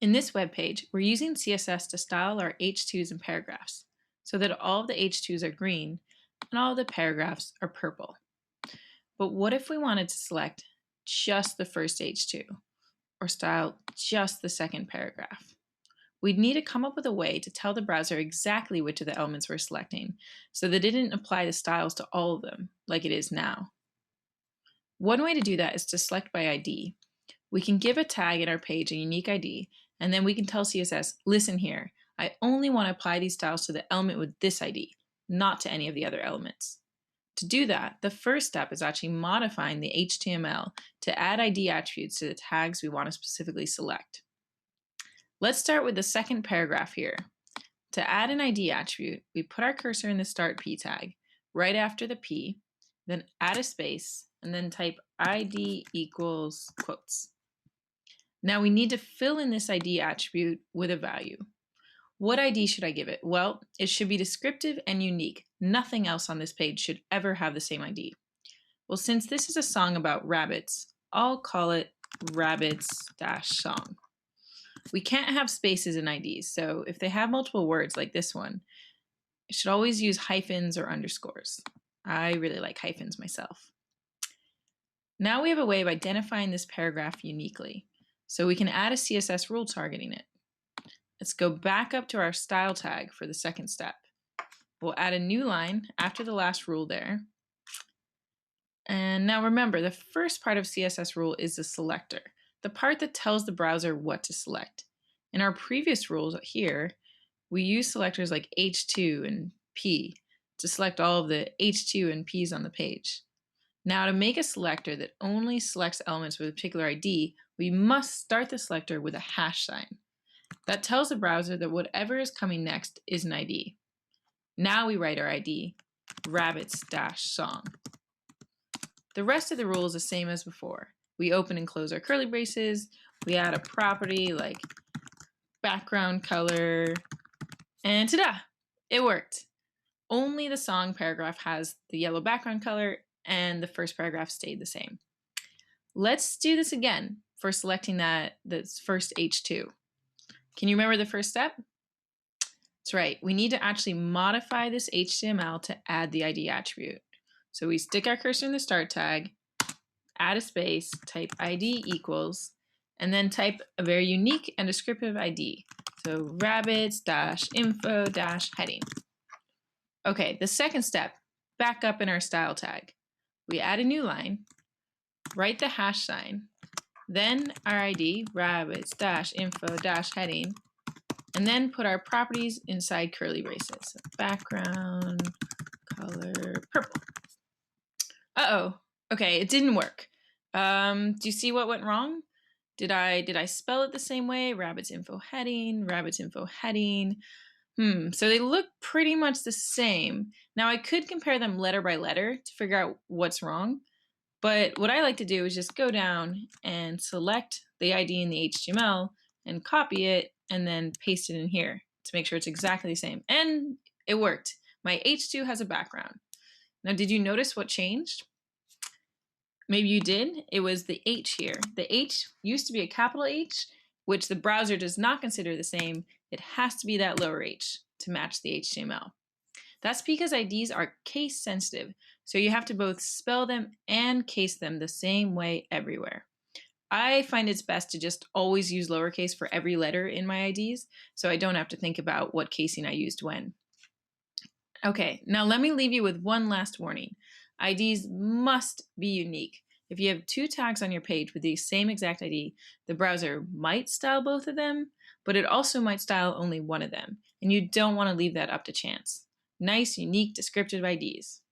In this web page, we're using CSS to style our H2s and paragraphs so that all of the H2s are green and all of the paragraphs are purple. But what if we wanted to select just the first H2 or style just the second paragraph? We'd need to come up with a way to tell the browser exactly which of the elements we're selecting so that it didn't apply the styles to all of them like it is now. One way to do that is to select by ID. We can give a tag in our page a unique ID and then we can tell CSS, listen here, I only want to apply these styles to the element with this ID, not to any of the other elements. To do that, the first step is actually modifying the HTML to add ID attributes to the tags we want to specifically select. Let's start with the second paragraph here. To add an ID attribute, we put our cursor in the start p tag, right after the p, then add a space, and then type ID equals quotes. Now we need to fill in this ID attribute with a value. What ID should I give it? Well, it should be descriptive and unique. Nothing else on this page should ever have the same ID. Well, since this is a song about rabbits, I'll call it rabbits-song. We can't have spaces in IDs, so if they have multiple words like this one, it should always use hyphens or underscores. I really like hyphens myself. Now we have a way of identifying this paragraph uniquely. So we can add a CSS rule targeting it. Let's go back up to our style tag for the second step. We'll add a new line after the last rule there. And now remember, the first part of CSS rule is the selector, the part that tells the browser what to select. In our previous rules here, we use selectors like H2 and P to select all of the H2 and P's on the page. Now to make a selector that only selects elements with a particular ID, we must start the selector with a hash sign. That tells the browser that whatever is coming next is an ID. Now we write our ID, rabbits-song. The rest of the rule is the same as before. We open and close our curly braces, we add a property like background color, and ta-da! It worked. Only the song paragraph has the yellow background color and the first paragraph stayed the same. Let's do this again for selecting that this first H2. Can you remember the first step? That's right. We need to actually modify this HTML to add the ID attribute. So we stick our cursor in the start tag, add a space, type ID equals, and then type a very unique and descriptive ID. So rabbits dash info dash heading. Okay, the second step, back up in our style tag. We add a new line, write the hash sign, then our ID, rabbits dash info dash heading, and then put our properties inside curly braces. So background color purple. Uh-oh. Okay, it didn't work. Um, do you see what went wrong? Did I did I spell it the same way? Rabbits info heading, rabbits info heading. Hmm, so they look pretty much the same. Now I could compare them letter by letter to figure out what's wrong, but what I like to do is just go down and select the ID in the HTML and copy it and then paste it in here to make sure it's exactly the same. And it worked. My H2 has a background. Now, did you notice what changed? Maybe you did. It was the H here. The H used to be a capital H, which the browser does not consider the same. It has to be that lower h to match the HTML. That's because IDs are case sensitive, so you have to both spell them and case them the same way everywhere. I find it's best to just always use lowercase for every letter in my IDs, so I don't have to think about what casing I used when. Okay, now let me leave you with one last warning. IDs must be unique. If you have two tags on your page with the same exact ID, the browser might style both of them, but it also might style only one of them, and you don't want to leave that up to chance. Nice, unique, descriptive IDs.